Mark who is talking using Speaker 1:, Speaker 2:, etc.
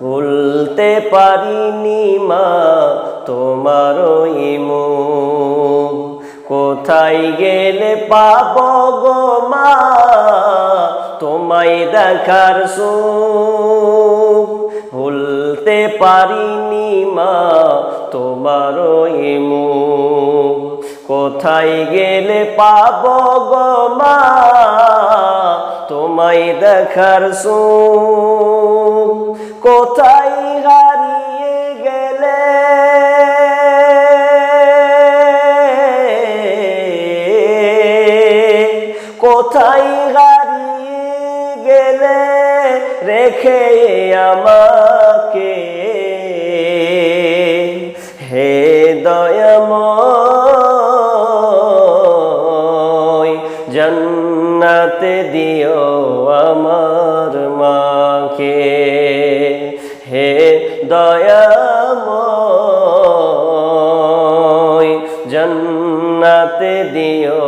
Speaker 1: ভুলতে পারিনি মা তোমার ইমু। কোথায় গেলে পাব গো মা, তোমায় দেখার সুখ। ভুলতে পারিনি মা তোমার ইমু। কোথায় গেলে পাব গো মা, তোমায় দেখার সুখ। কোথায় হারিয়ে গেলে? কোথায় হারিয়ে গেলে? রেখে আমাকে। হে দয়াময় জন্নাতে দিও আমার দয়াময় জন্নাতে দিও